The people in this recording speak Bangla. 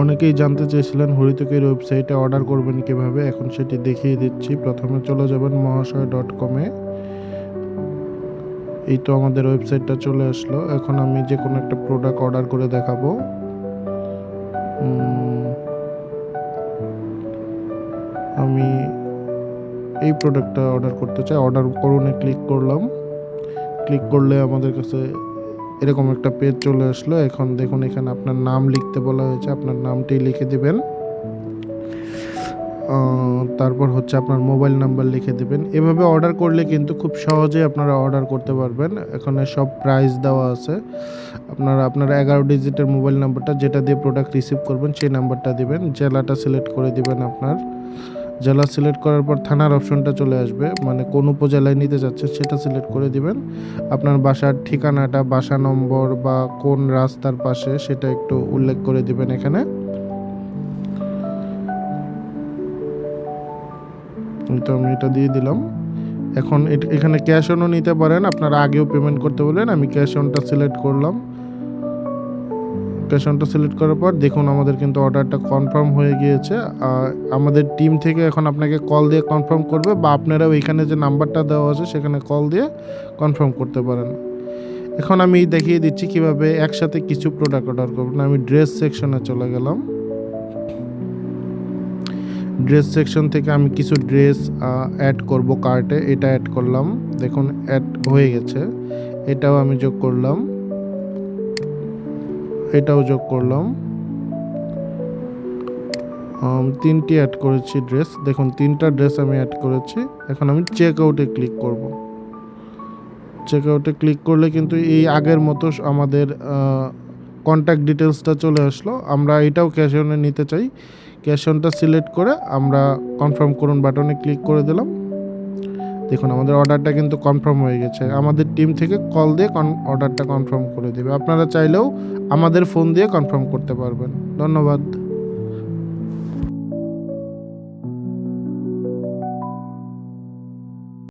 অনেকেই জানতে চেয়েছিলেন হরিতকের ওয়েবসাইটে অর্ডার করবেন কীভাবে। এখন সেটি দেখিয়ে দিচ্ছি। প্রথমে চলে যাবেন মহাশয় ডট কমে এই তো আমাদের ওয়েবসাইটটা চলে আসলো। এখন আমি যে কোনো একটা প্রোডাক্ট অর্ডার করে দেখাবো। আমি এই প্রোডাক্টটা অর্ডার করতে চাই। অর্ডার করুনে ক্লিক করলাম। ক্লিক করলে আমাদের কাছে এরকম একটা পেজ চলে আসলো। এখন দেখুন, এখানে আপনার নাম লিখতে বলা হয়েছে, আপনার নামটি লিখে দেবেন। তারপর হচ্ছে আপনার মোবাইল নাম্বার লিখে দেবেন। এভাবে অর্ডার করলে কিন্তু খুব সহজেই আপনারা অর্ডার করতে পারবেন। এখানে সব প্রাইস দেওয়া আছে। আপনারা, আপনার এগারো ডিজিটের মোবাইল নাম্বারটা যেটা দিয়ে প্রোডাক্ট রিসিভ করবেন, সেই নাম্বারটা দিবেন। জেলাটা সিলেক্ট করে দিবেন আপনার। জেলা সিলেক্ট করার পর থানার অপশনটা চলে আসবে মানে কোন উপজেলায় নিতে যাচ্ছে সেটা সিলেক্ট করে দিবেন। আপনার বাসার ঠিকানাটা, বাসা নম্বর বা কোন রাস্তার পাশে সেটা একটু উল্লেখ করে দিবেন এখানে। তো আমি এটা দিয়ে দিলাম। এখন এখানে ক্যাশ অনও নিতে পারেন, আপনারা আগেও পেমেন্ট করতে বলেন আমি ক্যাশ অনটা সিলেক্ট করলাম। ক্যাশ অনটা সিলেক্ট করার পর দেখুন আমাদের কিন্তু অর্ডারটা কনফার্ম হয়ে গিয়েছে। আর আমাদের টিম থেকে এখন আপনাকে কল দিয়ে কনফার্ম করবে বা আপনারাও এখানে যে নাম্বারটা দেওয়া আছে সেখানে কল দিয়ে কনফার্ম করতে পারেন। এখন আমি দেখিয়ে দিচ্ছি কীভাবে একসাথে কিছু প্রোডাক্ট অর্ডার করবেন আমি ড্রেস সেকশনে চলে গেলাম। ড্রেস সেকশন থেকে আমি কিছু ড্রেস অ্যাড করব কার্টে এটা অ্যাড করলাম। দেখুন অ্যাড হয়ে গেছে। এটাও আমি যোগ করলাম। এটাও যোগ করলাম। তিনটি অ্যাড করেছি ড্রেস দেখুন, তিনটা ড্রেস আমি অ্যাড করেছি। এখন আমি চেক আউটে ক্লিক করব। চেক আউটে ক্লিক করলে কিন্তু এই আগের মতো আমাদের কন্ট্যাক্ট ডিটেলসটা চলে আসলো। আমরা এটাও ক্যাশ অনে নিতে চাই। ক্যাশ অনটা সিলেক্ট করে আমরা কনফার্ম করুন বাটনে ক্লিক করে দিলাম। দেখুন, আমাদের অর্ডারটা কিন্তু কনফার্ম হয়ে গেছে। আমাদের টিম থেকে কল দিয়ে কন অর্ডারটা কনফার্ম করে দেবে। আপনারা চাইলেও আমাদের ফোন দিয়ে কনফার্ম করতে পারবেন। ধন্যবাদ।